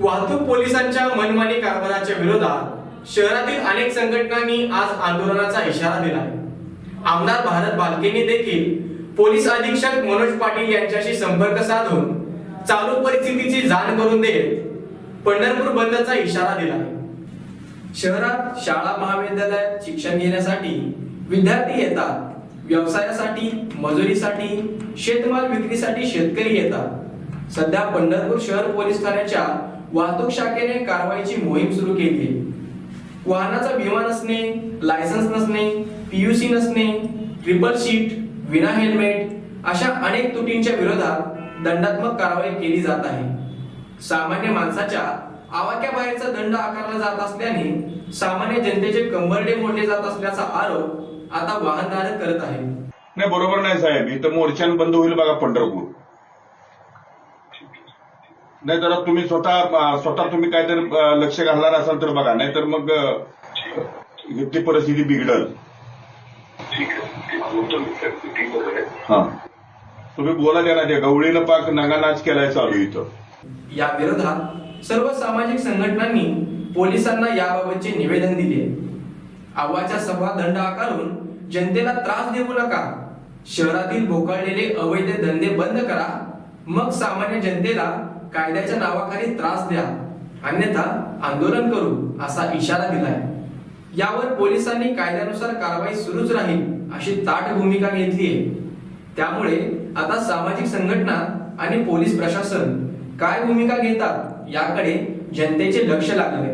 वाहतूक पोलिसांच्या मनमानी कारभाराच्या विरोधात शहरातील अनेक संघटनांनी आज आंदोलनाचा इशारा दिला आहे. आमदार भारत बालकेंनी देखील पोलीस अधीक्षक मनोज पाटील यांच्याशी संपर्क साधून चालू परिस्थितीची जाण करून देत पंढरपूर बंदचा इशारा दिला आहे. शहरात शाळा महाविद्यालयात शिक्षण घेण्यासाठी विद्यार्थी येतात. व्यवसायासाठी मजुरीसाठी शेतमाल विक्रीसाठी शेतकरी येतात. सध्या पंढरपूर शहर पोलीस ठाण्याच्या वाहतूक शाखेने कारवाईची मोहीम सुरू केली आहे. वाहनाचा विमा नसणे लायसन्स नसणे पीयूसी नसणे ट्रिपल शीट विना हेल्मेट अशा अनेक त्रुटींच्या विरोधात दंडात्मक कारवाई केली जात आहे. सामान्य माणसाच्या आवाक्याबाहेरचा दंड आकारला जात असल्याने सामान्य जनतेचे कंबरडे मोडले जात असल्याचा आरोप आता वाहनधारक करत आहे नाही बरोबर नाही साहेब. इथं मोर्चान बंद होईल बघा पंढरपूर. नाही जरा तुम्ही स्वतः स्वतः तुम्ही काहीतरी लक्ष घालणार असाल तर बघा नाहीतर मग ती परिस्थिती बिघडल. हा. तुम्ही बोला द्या ना त्या गवळीनं पाक नगानाच केलाय चालू इथं. या विरोधात सर्व सामाजिक संघटनांनी पोलिसांना याबाबतचे निवेदन दिले. आव्हाच्या सभा दंड आकारून जनतेला त्रास देऊ नका. शहरातील भोकाळलेले अवैध धंदे बंद करा. मग सामान्य जनतेला कायद्याच्या नावाखाली त्रास द्या. अन्यथा आंदोलन करू असा इशारा दिलाय. यावर पोलिसांनी कायद्यानुसार कारवाई सुरूच राहील अशी ताट भूमिका घेतली आहे त्यामुळे आता सामाजिक संघटना आणि पोलीस प्रशासन काय भूमिका घेतात याकडे जनतेचे लक्ष लागले.